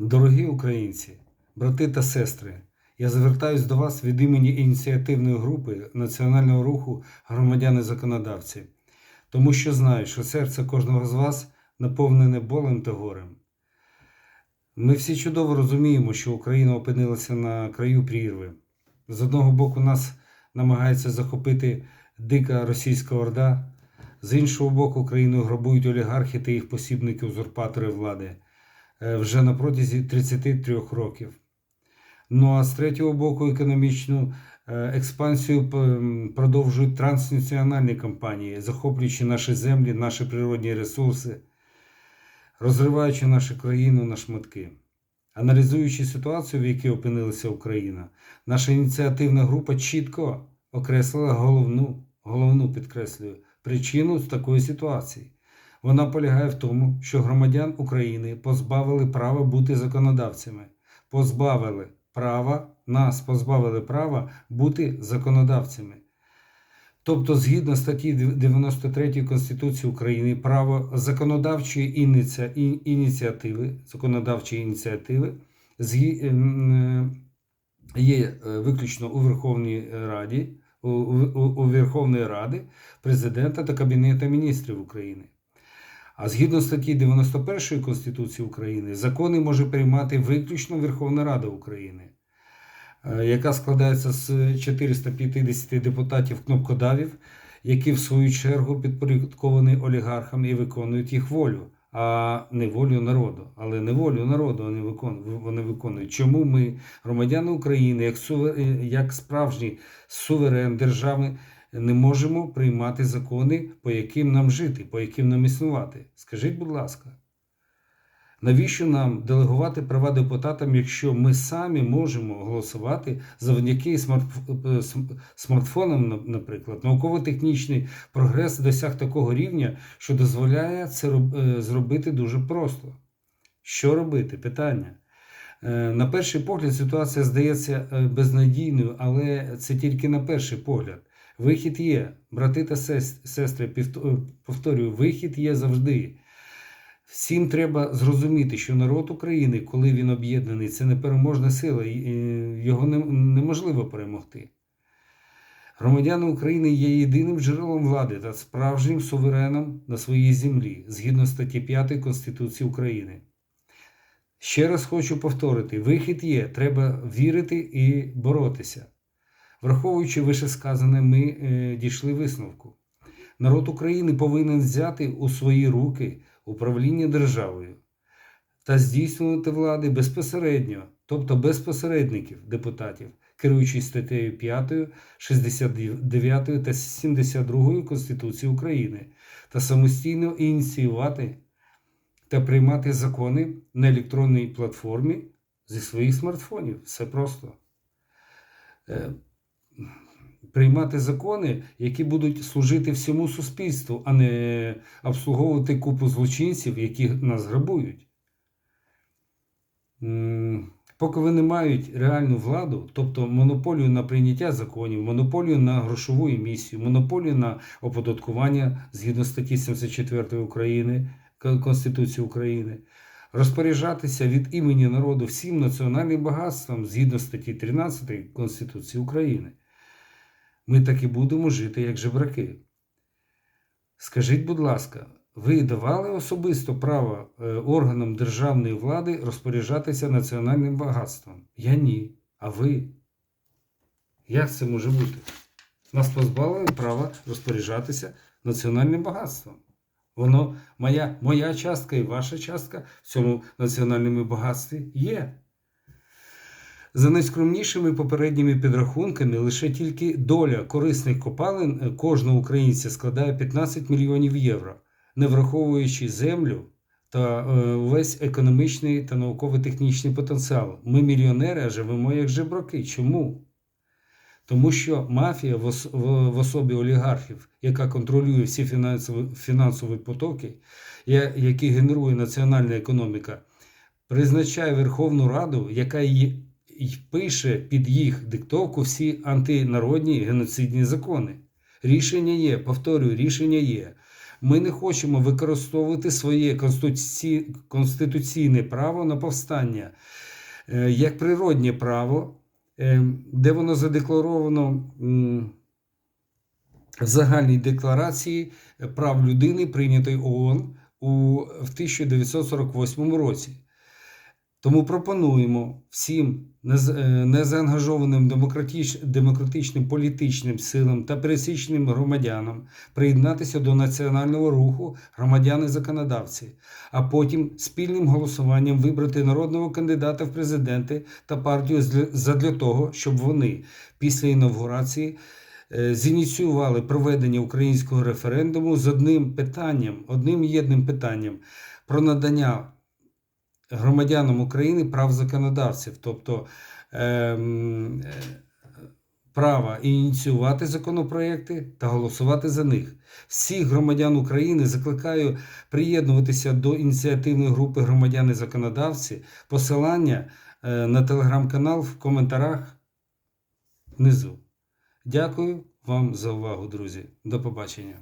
Дорогі українці, брати та сестри, я звертаюсь до вас від імені ініціативної групи Національного руху громадяни законодавці, тому що знаю, що серце кожного з вас наповнене болем та горем. Ми всі чудово розуміємо, що Україна опинилася на краю прірви. З одного боку, нас намагається захопити дика російська орда, з іншого боку, країну грабують олігархи та їх посібники узурпатори влади вже на протязі 33 років. Ну а з третього боку, економічну е, експансію продовжують транснаціональні компанії, захоплюючи наші землі, наші природні ресурси, розриваючи нашу країну на шматки. Аналізуючи ситуацію, в якій опинилася Україна, наша ініціативна група чітко окреслила головну, головну підкреслюю, причину такої ситуації. Вона полягає в тому, що громадян України позбавили права бути законодавцями, позбавили права, нас позбавили права бути законодавцями. Тобто, згідно статті 93 Конституції України, право законодавчої ініціативи, законодавчої ініціативи ем, е, є е, виключно у Верховній Раді, у Верховної Ради, Президента та Кабінету міністрів України. А згідно статті 91 Конституції України, закони може приймати виключно Верховна Рада України, е, яка складається з 450 депутатів кнопкодавів, які в свою чергу підпорядковані олігархам і виконують їх волю, а не волю народу. Але не волю народу вони виконують. Чому ми, громадяни України, як, сувер- як справжній суверен держави, не можемо приймати закони, по яким нам жити, по яким нам існувати? Скажіть, будь ласка. Навіщо нам делегувати права депутатам, якщо ми самі можемо голосувати завдяки смартф- см- смартфонам, наприклад, науково-технічний прогрес досяг такого рівня, що дозволяє це е, зробити дуже просто. Що робити? Питання. Е, На перший погляд ситуація здається е, безнадійною, але це тільки на перший погляд. Вихід є, брати та сестри, е, повторюю, вихід є завжди. Всім треба зрозуміти, що народ України, коли він об'єднаний, це непереможна сила, його неможливо перемогти. Громадяни України є єдиним джерелом влади та справжнім сувереном на своїй землі, згідно статті 5 Конституції України. Ще раз хочу повторити: вихід є, треба вірити і боротися. Враховуючи вишесказане, ми е, дійшли висновку. Народ України повинен взяти у свої руки управління державою та здійснювати влади безпосередньо, тобто без посередників депутатів, керуючись статтею 5, 69 та 72 Конституції України, та самостійно ініціювати та приймати закони на електронній платформі зі своїх смартфонів. Все просто. Приймати закони, які будуть служити всьому суспільству, а не обслуговувати купу злочинців, які нас грабують. Поки вони мають реальну владу, тобто монополію на прийняття законів, монополію на грошову емісію, монополію на оподаткування згідно статті 74 України Конституції України, розпоряджатися від імені народу всім національним багатством згідно статті 13 Конституції України. Ми так і будемо жити як жебраки. Скажіть, будь ласка, ви давали особисто право е, органам державної влади розпоряджатися національним багатством? Я ні. А ви? Як це може бути? Нас позбавили права розпоряджатися національним багатством. Воно, моя, моя частка і ваша частка в цьому національному багатстві є. За найскромнішими попередніми підрахунками, лише тільки доля корисних копалин е, кожного українця складає 15 мільйонів євро, не враховуючи землю та е, весь економічний та науково-технічний потенціал. Ми мільйонери, а живемо як жебраки. Чому? Тому що мафія в, ос- в, в особі олігархів, яка контролює всі фінансові, фінансові потоки, які генерує національна економіка, призначає Верховну Раду, яка її й пише під їх диктовку всі антинародні геноцидні закони. Рішення є, повторюю, рішення є. Ми не хочемо використовувати своє конституці... конституційне право на повстання е, як природнє право, е, де воно задекларовано в загальній декларації прав людини, прийнятої ООН у, в 1948 році. Тому пропонуємо всім е, незаангажованим демократич, демократичним політичним силам та пересічним громадянам приєднатися до національного руху громадяни-законодавці, а потім спільним голосуванням вибрати народного кандидата в президенти та партію задля того, щоб вони після інавгурації е, зініціювали проведення українського референдуму з одним питанням, одним єдним питанням про надання громадянам України прав законодавців, тобто ем, е, права ініціювати законопроекти та голосувати за них. Всіх громадян України закликаю приєднуватися до ініціативної групи громадяни-законодавці. Посилання е, на телеграм-канал в коментарях внизу. Дякую вам за увагу, друзі. До побачення.